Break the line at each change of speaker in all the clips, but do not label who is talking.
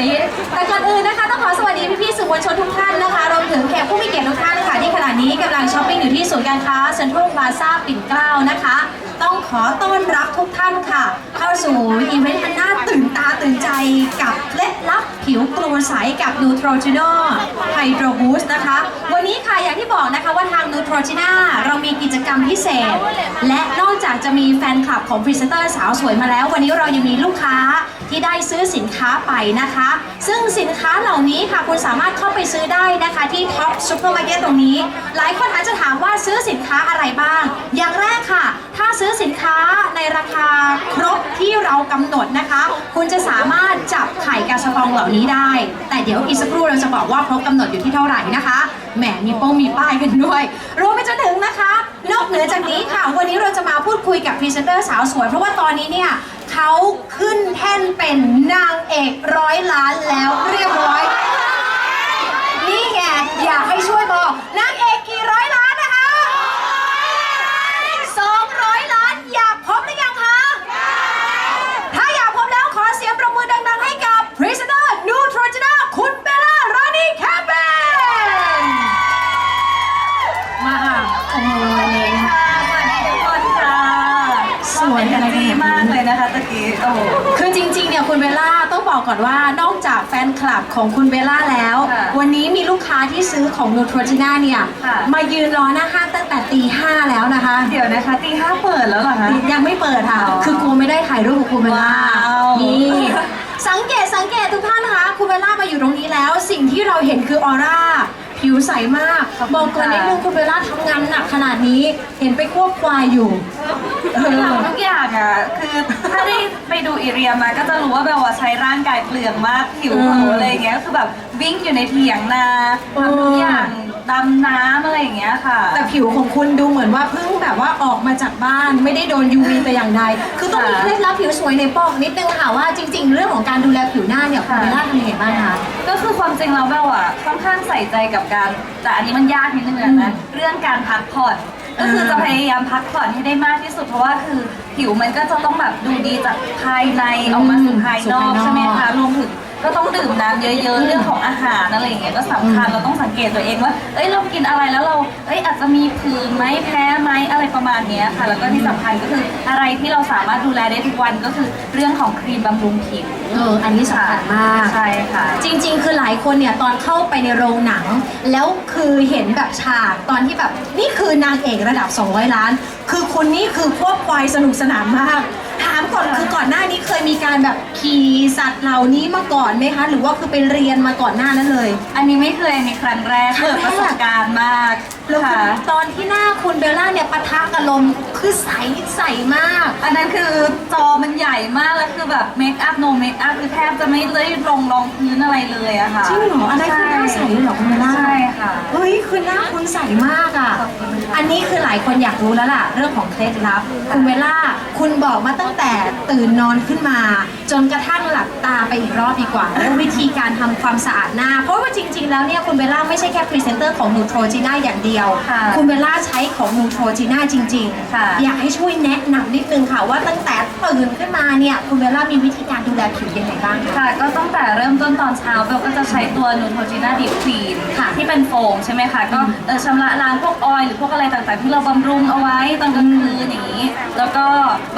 นละกรีดสองกรีดแต่ก่อนอื่นนะคะต้องขอสวัสดีพี่ๆสื่อมวลชนทุกท่านนะคะรวมถึงแขกผู้มีเกียรติทุกท่านค่ะที่ขณะนี้กำลังช้อปปิ้งอยู่ที่ศูนย์การค้าเซ็นทรัลพลาซ่าปิ่นเกล้านะคะ ต้องขอต้อนรับทุกท่านค่ะ เข้าสู่อีเวนต์อันน่าตื่นตาตื่นใจกับเคล็ดลับผิวกลัวใสกับ Neutrogena Hydro Boost นะคะ วันนี้ค่ะอย่างที่บอกนะคะว่าทาง Neutrogena เรามีกิจกรรมพิเศษ และนอกจากจะมีแฟนคลับของพรีเซนเตอร์สาวสวยมาแล้ว วันนี้เรายังมีลูกค้า ที่ได้ซื้อสินค้าไปนะคะ ซึ่งสินค้าเหล่านี้ค่ะคุณสามารถเข้าไปซื้อได้นะคะที่ท็อปซูเปอร์มาร์เก็ตตรงนี้ หลายคนอาจจะถามว่าซื้อสินค้าอะไรบ้าง อย่างแรกค่ะ ราคาครบที่เรากำหนดนะคะ คุณจะสามารถจับไข่กาสปองเหล่านี้ได้ แต่เดี๋ยวอีกสักครู่เราจะบอกว่าครบกำหนดอยู่ที่เท่าไหร่นะคะแหมมีโป้งมีป้ายกันด้วยรวมไปจนถึงนะคะ นอกเหนือจากนี้ค่ะ วันนี้เราจะมาพูดคุยกับพรีเซนเตอร์สาวสวยเพราะว่าตอนนี้เนี่ยเขาขึ้นแท่นเป็นนางเอกร้อยล้านแล้วเรียบร้อย นี่ไงอยากให้ช่วยบอกนางเอกกี่ร้อยล้านนะคะ 200 ล้านอยากพบหรือยังคะ ถ้าอยากพบแล้วขอเสียงประมือดังๆให้กับพรีเซนเตอร์นูโทรจนาคุณเบลล่ารานีแคมเปญมาค่ะโอ้โห
ค่ะสวัสดีทุกคนค่ะ
สวยอะไรกัน
ดี
เนี่ย
มากเลยนะคะตะ กี้โอ้โห
คือจริงๆ เนี่ยคุณเบลล่าต้องบอกก่อนว่านอกจากแฟนคลับของคุณเบลล่าแล้ว
ค่ะ
วันนี้มีลูกค้าที่ซื้อของนูโทรจิน่าเนี่ย
ค่ะ
มายืนรอหน้าห้างตั้งแต่ตีห้าแล้วนะคะ
เดี๋ยวนะคะตีห้าเปิดแล้วเหรอคะ
ยังไม่เปิดค่ะ
อ๋อ
คือกูไม่ได้ถ่ายรูปกับคุณเบลล่า
ว้าว
นี่สังเกตสังเกตทุกท่านนะคะคุณเบลล่ามาอยู่ตรงนี้แล้ว สิ่งที่เราเห็นคือออร่า ผิวใสมาก บอกก่อนนิดนึงคุณเบลล่าทำงานหนักขนาดนี้ เห็นไปควบควายอยู่เอ
หลัง
อ
ทุกอย่างอะ คือถ้าได้ไปดูอีเรียมาก็จะรู้ว่าแบบว่าใช้ร่างกายเปลืองมากผิว
อืม
เผาอะไรอย่างเงี้ยคือแบบ วิ่งอยู่ในเถียงนาทำทุกอย่างดำน้ำอะไรอย่างเงี้ยค่ะ
แต่ผิวของคุณดูเหมือนว่าเพิ่งแบบว่าออกมาจากบ้านไม่ได้โดน UV แต่อย่างใด คือต้องมี
ค่ะ
เคล็ดลับผิวสวยในบอกนิดนึงค่ะว่าจริง ๆ เรื่องของการดูแลผิวหน้าเนี่ยคุณ
ค่ะ
เบลล่าทำยังไงบ้างคะ
ก็คือความจริงแล้วเบลอะค่อนข้างใส่ใจกับการแต่อันนี้มันยากนิดนึงอะนะเรื่องการพักผ่อนก็คือจะพยายามพักผ่อนให้ได้มากที่สุดเพราะว่าคือผิวมันก็จะต้องแบบดูดีจากภายในออกมาสู่ภายนอก
สู่ภายนอก
ใช่ไหมคะรวมถึง ก็ต้องดื่มน้ำเยอะๆ เรื่องของอาหารอะไรอย่างเงี้ยก็สำคัญเราต้องสังเกตตัวเองว่า เอ้ยเรากินอะไรแล้วเรา เอ้ยอาจจะมีผื่นไหมแพ้ไหมอะไรประมาณเนี้ยค่ะ แล้วก็ที่สำคัญก็คืออะไรที่เราสามารถดูแลได้ทุกวันก็คือเรื่องของครีมบำรุงผิว
เอออันนี้สำคัญมาก
ใช่ค่ะ
จริง ๆ คือหลายคนเนี่ยตอนเข้าไปในโรงหนัง แล้วคือเห็นแบบฉากตอนที่แบบนี่คือนางเอกระดับ 200 ล้าน คือคุณนี่คือควบควายสนุกสนานมากถามก่อนคือก่อนหน้านี้เคยมีการแบบขี่สัตว์เหล่านี้มาก่อนไหมคะ หรือว่าคือไปเรียนมาก่อนหน้านั้นเลย
อันนี้ไม่เคยในครั้งแรก
ครั้
เปิ
ง
ด
แรก
ประสบการณ์มาก
แล้วคือ
ค่ะ
ตอนที่หน้าคุณเบลล่าเนี่ยปะทะกับลมคือใสใสมาก
อันนั้นคือจอมันใหญ่มากแล้วคือแบบเมคอัพโนเมคอัพคือแทบจะไม่ได้ลงรองพื้นอะไรเลยอะค่ะ
จริงเหรออันนั้นคือหน้าใสเลยเหรอคุณเบลล่า
ใช่ค่ะ
เฮ้ยคือหน้าคุณใสมากอะ
ขอบคุณค่ะ
อันนี้คือหลายคนอยากรู้แล้วล่ะ เรื่องของเคล็ดลับคุณเวล่าคุณบอกมาตั้งแต่ตื่นนอนขึ้นมา จนกระทั่งหลับตาไปอีกรอบดีกว่าว่าวิธีการทำความสะอาดหน้า เพราะว่าจริง ๆ แล้วเนี่ยคุณเวล่าไม่ใช่แค่พรีเซนเตอร์ของนูโทรจีน่าอย่างเดียว
ค่ะ
คุณเวล่าใช้ของนูโทรจีน่าจริง
ค่ะ
อยากให้ช่วยแนะนำนิดนึงค่ะว่าตั้งแต่ตื่นขึ้นมาเนี่ยคุณเวล่ามีวิธีการดูแลผิวยังไงบ้างคะ
ค่ะก็ตั้งแต่เริ่มต้นตอนเช้าเบลก็จะใช้ตัวนูโทจิน่าดิฟคลีน
ค่ะ
ที่เป็นโฟมใช่ไหมคะ ก็เออชำระล้างพวกออยล์หรือพวกอะไรต่างๆ ที่เราบำรุงเอาไว้ตอนกลางคืนอย่างนี้ แล้วก็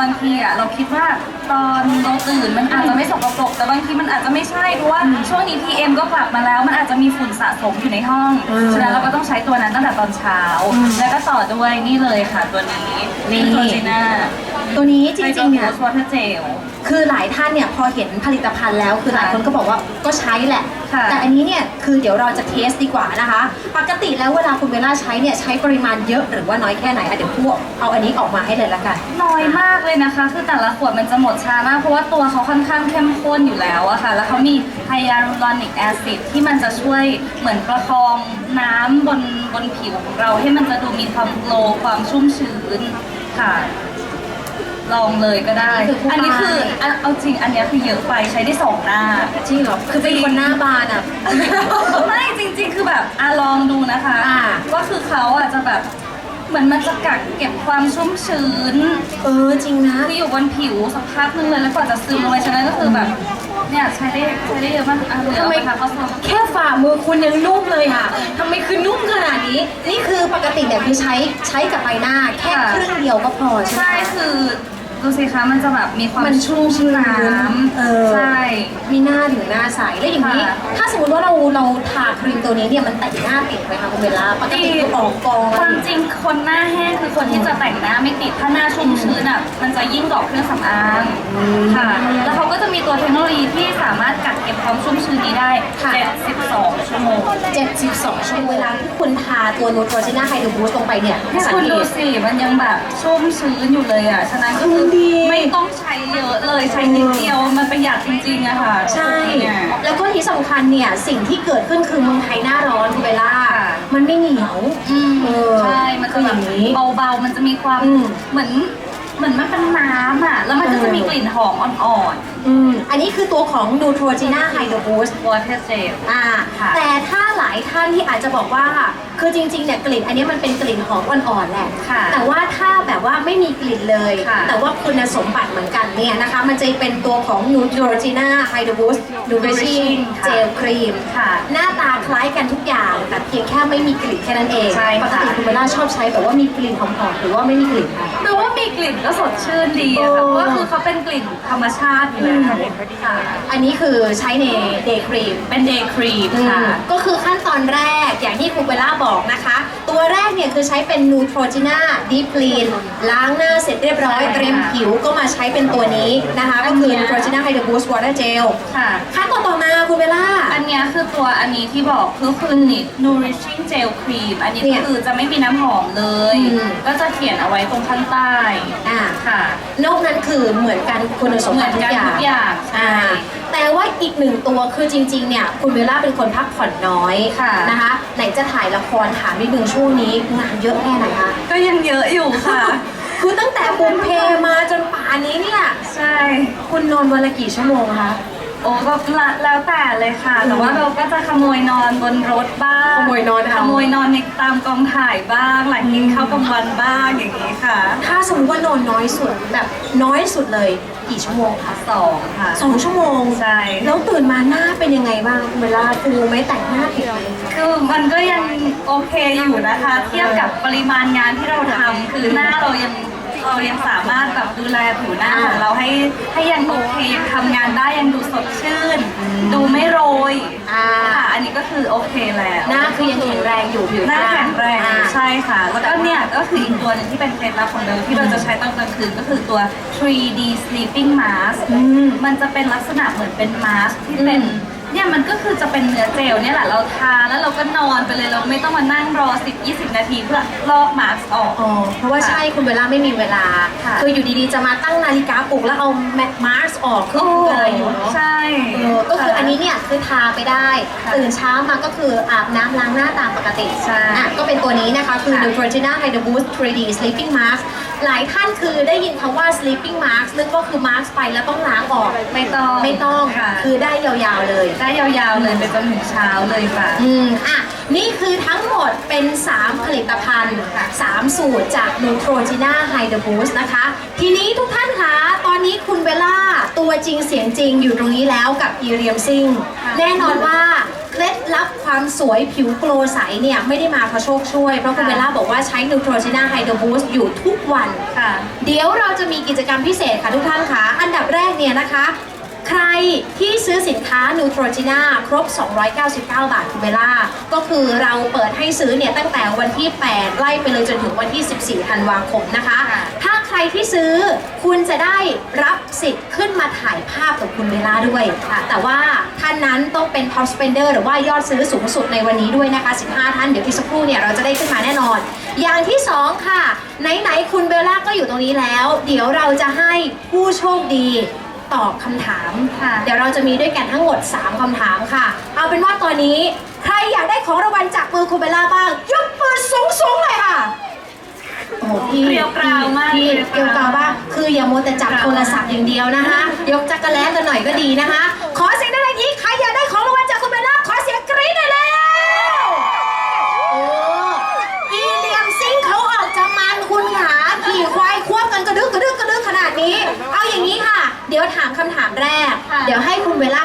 บางทีอะเราคิดว่าตอนเราตื่นมันอาจจะไม่สกปรกแต่บางทีมันอาจจะไม่ใช่เพราะว่าช่วงนี้ PM ก็กลับมาแล้ว มันอาจจะมีฝุ่นสะสมอยู่ในห้อง
อืม
ฉะนั้นเราก็ต้องใช้ตัวนั้นตั้งแต่ตอนเช้า แล้วก็ต่อด้วยนี่เลยค่ะตัวนี้
นี่
นูโทจิน่า
ตัวนี้จริงๆเนี่ย
วอเทอร์เจล
คือหลายท่านเนี่ยพอเห็นผลิตภัณฑ์แล้วคือหลายคนก็บอกว่าก็ใช้แหละ
ค่ะ
แต่อันนี้เนี่ยคือเดี๋ยวเราจะเทสดีกว่านะคะ ปกติแล้วเวลาคุณเวลาใช้เนี่ยใช้ปริมาณเยอะหรือว่าน้อยแค่ไหนอะเดี๋ยวพวกเอาอันนี้ออกมาให้เลยละกัน
น้อยมากเลยนะคะ คือแต่ละขวดมันจะหมดช้ามาก เพราะว่าตัวเขาค่อนข้างเข้มข้นอยู่แล้วอะค่ะ แล้วเขามีไฮยาลูรอนิกแอซิดที่มันจะช่วยเหมือนประคองน้ำบนบนผิวของเราให้มันจะดูมีความโกลว์ความชุ่มชื้นค่ะ ลองเลยก็ได้
อันนี้คือทั่วไป
อันนี้คืออะเอาจริงอันเนี้ยคือเยอะไปใช้ได้สองหน้า
จริงเหรอคือเป็นคนหน้าบานอะ
ไม่จริงๆ คือแบบอะลองดูนะคะ
อ่า
ว่าคือเขาอะจะแบบเหมือนมันจะกักเก็บความชุ่มชื้น
เออจริงนะ
คืออยู่บนผิวสักพักนึงเลยแล้วกว่าจะซึมลงไปฉะนั้นก็คือแบบเนี่ยใช้ได้ใช้ได้เยอะมากอะเหลือ
ทำไม
ไปค่ะข้อสอบ
แค่ฝ่ามือคุณยังนุ่มเลยค่ะทำไมคือนุ่มขนาดนี้ นี่คือปกติเนี่ยคือใช้ใช้กับใบหน้า แค่ครึ่งเดียวก็พอใช่ไหม
ใช่คือ ดูสิคะมันจะแบบมีความ
มันชุ่มชื้น
น้ำ
เออ
ใช่
มีหน้าถึงหน้าใสแล้วอย่างนี้
ค่ะ
ถ้าสมมติว่าเราเราทาครีมตัวนี้เนี่ยมันแต่งหน้าติดไหมคะคุณเบลล่าปกติคือออกกองอะ
ค
ไร
วามจริงคนหน้าแห้งคือคนที่จะแต่งหน้าไม่ติดถ้าหน้าชุ่มชื้นอะมันจะยิ่งกว่าเครื่องสำอางค่ะ แล้วเขาก็จะมีตัวเทคโนโลยีที่สามารถกักเก็บความชุ่มชื้นนี้ได้ 72 ชั่วโมง
72ชั่วโมงเวลาที่คุณทาตัวนูโตรจิน่าไฮโดรบูสลงไปเนี่ย
เนี่ย
สัง
คุณ
เก
ดู
ต
สิมันยังแบบชุ่มชื้นอยู่เลยอะฉะนั้นก็คือ
ดี
ไม่ต้องใช้เยอะเลยใช้นิดเดียวมันประหยัดจริงๆอะค่ะ
ใช่
เนี่ย
แล้วก็ที่สำคัญเนี่ย สิ่งที่เกิดขึ้นคือเมืองไทยหน้าร้อนคุณเบลล่า
ค่ะ
มันไม่เหนียว
อืม
เออ
ใช่ มัน
คื
จะ
ออ
แบบ
ย่างนี้
เบาๆ มันจะมีความ
อืม
เหมือนเหมือนมันเป็นน้ำอะ แล้วมันก็จะมีกลิ่นหอมอ่อน
อืมอันนี้คือตัวของนูโตรจิน่าไฮโดรบูส
ๆ water jet
อ่า
ค่ะ
แต่ถ้าหลายท่านที่อาจจะบอกว่า คือจริงๆเนี่ยกลิ่นอันนี้มันเป็นกลิ่นหอมอ่อนๆแหละ
ค่ะ
แต่ว่าถ้า แบบว่าไม่มีกลิ่นเลย
ค่ะ
แต่ว่าคุณสมบัติเหมือนกันเนี่ยนะคะ มันจะเป็นตัวของ Neutrogena Hydro Boost Nourishing
ค่ะ
Gel Cream
ค่ะ
หน้าตาคล้ายกันทุกอย่างแต่เพียงแค่ไม่มีกลิ่นแค่นั้นเอง
ใช่
ปก
ค่ะ
ติคุณเบลล่าชอบใช้แบบว่ามีกลิ่นหอมๆหรือว่าไม่มีกลิ่นคะ
ดูว่า มีกลิ่นก็สดชื่นดีอะค่ะ
โอ้
เพราะว่าคือเขาเป็นกลิ่นธรรมชาติอยู่แล้วค่ะ
อันนี้คือใช้ใน Day Cream
เป็น day cream ค่ะ
ก็คือขั้นตอนแรกอย่างที่ครูเบลล่าบอกนะคะ ตัวแรกเนี่ยคือใช้เป็น Neutrogena Deep Clean ล้างหน้าเสร็จเรียบร้อย
ใช่ค่ะ
เตรียมผิวก็มาใช้เป็นตัวนี้นะคะ ก็คือ Neutrogena Hydro Boost Water Gel
ค่ะ
ขั้นตอนต่อมาคุณเบลล่า
อัน เนี้ยคือตัวอันนี้ที่บอกคือคือนิด nourishing gel cream อันนี้
เนี่
ก็
ย
คือจะไม่มีน้ำหอมเลย
อืม
ก็จะเขียนเอาไว้ตรงข้างใต้
อ่า
ค่ะ
นอกนั้นคือเหมือนกันคุณสมบัติทุกอย่าง
เหมือนกันทุกอย่างใช่
อ่า แต่ว่าอีกหนึ่งตัวคือจริง ๆ เนี่ย คุณเบลล่าเป็นคนพักผ่อนน้อย
ค่ะ
นะคะ ไหนจะถ่ายละครถามนิดนึงช่วงนี้งานเยอะแค่ไหนคะ
ก็ยังเยอะอยู่ค่ะ
คือตั้งแต่บุมเพมาจนป่านนี้เนี่ย
ใช่
คุณนอนวันละกี่ชั่วโมงคะ
โอ้ก็ละแล้วแต่เลยค่ะ แต่ว่าเราก็จะขโมยนอนบนรถบ้าง
ขโมยนอนเอา
ขโมยนอนในตามกองถ่ายบ้างหลังกินข้าวกลางวันบ้างอย่างนี้ค่ะ
ถ้าสมมติว่านอนน้อยสุดแบบน้อยสุดเลย กี่ชั่วโมงคะ
สองค่ะ
สองชั่วโมง
ใช่
แล้วตื่นมาหน้าเป็นยังไงบ้าง เวลาฟูไหมแต่งหน้าติดไหม
คือมันก็ยังโอเคอยู่นะคะ เทียบกับปริมาณงานที่เราทำคือหน้าเรายัง เรายังสามารถแบบดูแลผิวหน้าของเราให้ให้ยังโอเคยังทำงานได้ยังดูสดชื่น ดูไม่โรย
อ่า
ค่ะอันนี้ก็คือโอเคแล้ว
หน้าคือยังแข็งแรงอยู่ผิว
หน้าแข็งแรง
อ่า
ใช่ค่ะ แล้วก็เนี่ยก็คืออีกตัวหนึงที่เป็นเคล็ดลับของเราที่เราจะใช้ตอนกลางคืนก็คือตัว 3D sleeping mask
อืม
มันจะเป็นลักษณะเหมือนเป็นมาสก์ที่เป็น
อืม
เนี่ยมันก็คือจะเป็นเนื้อเจลเนี่ยแหละเราทาแล้วเราก็นอนไปเลยเราไม่ต้องมานั่งรอ 10-20 นาทีเพื่อลอกมาสก์ออก
อ๋อเพราะว่าใช่คุณเวลาไม่มีเวลา
ค่ะ
คืออยู่ดีๆจะมาตั้งนาฬิกาปลุกแล้วเอาแมมาร์สออกคืออะไรอยู่เนาะ
ใช่
เออก็คืออันนี้เนี่ยคือทาไปได้
ค่ะ
ตื่นเช้ามาก็คืออาบน้ำล้างหน้าตามปกติ
ใช่
อะก็เป็นตัวนี้นะคะคือ
ค่ะ
Neutrogena Hydro Boost 3D Sleeping Mask หลายท่านคือได้ยินคำว่า sleeping mask นึกก็คือ mask ไปแล้วต้องล้างออก
ไม่ต้อง
ไม่ต้อง
ค่ะ
คือได้ยาวๆเลย
ได้ยาวๆเลยไปจนถึงเช้าเลยค่ะ
อืมอะ นี่คือทั้งหมดเป็น 3 ผลิตภัณฑ์ 3 สูตรจาก Neutrogena Hydro Boost นะคะ ทีนี้ทุกท่านคะ ตอนนี้คุณเบลล่า ตัวจริงเสียงจริงอยู่ตรงนี้แล้วกับอีเรียมซิง
ค่ะ
แน่นอนว่าเคล็ดลับความสวยผิวโกลใสเนี่ย ไม่ได้มาเพราะโชคช่วย เพราะคุณเบลล่าบอกว่าใช้ Neutrogena Hydro Boost อยู่ทุกวัน
ค่ะ
เดี๋ยวเราจะมีกิจกรรมพิเศษค่ะทุกท่านคะ อันดับแรกเนี่ยนะคะ ใครที่ซื้อสินค้า Neutrogena ครบ 299 บาทคุณเบลล่า ก็คือเราเปิดให้ซื้อเนี่ยตั้งแต่วันที่ 8 ไล่ไปเลยจนถึงวันที่ 14 ธันวาคมนะคะ
ค่ะ
ถ้าใครที่ซื้อคุณจะได้รับสิทธิ์ขึ้นมาถ่ายภาพกับคุณเบลล่าด้วยค่ะแต่ว่าท่านนั้นต้องเป็น top spender หรือว่ายอดซื้อสูงสุดในวันนี้ด้วยนะคะ 15 ท่าน เดี๋ยวที่สักครู่เนี่ยเราจะได้ขึ้นมาแน่นอน อย่างที่ 2 ค่ะ ไหนๆคุณเบลล่าก็อยู่ตรงนี้แล้ว เดี๋ยวเราจะให้ผู้โชคดี ตอบคำถาม
ค่ะ
เดี๋ยวเราจะมีด้วยกันทั้งหมด 3คำถามค่ะ เอาเป็นว่าตอนนี้ใครอยากได้ของรางวัลจากมือคุณเบลล่าบ้าง ยกมือสูงๆเลยค่ะ โอ้โหพี่
เกลียวกราวมาก
พี่
เลยค่ะ
เกลียวกราวบ้าง คืออย่ามัวแต่จับโทรศัพท์อย่างเดียวนะคะ ยกจักรแล้กันหน่อยก็ดีนะคะ ดี๋ยวถามคำถามแรกเดี๋ยวให้คุณเวลา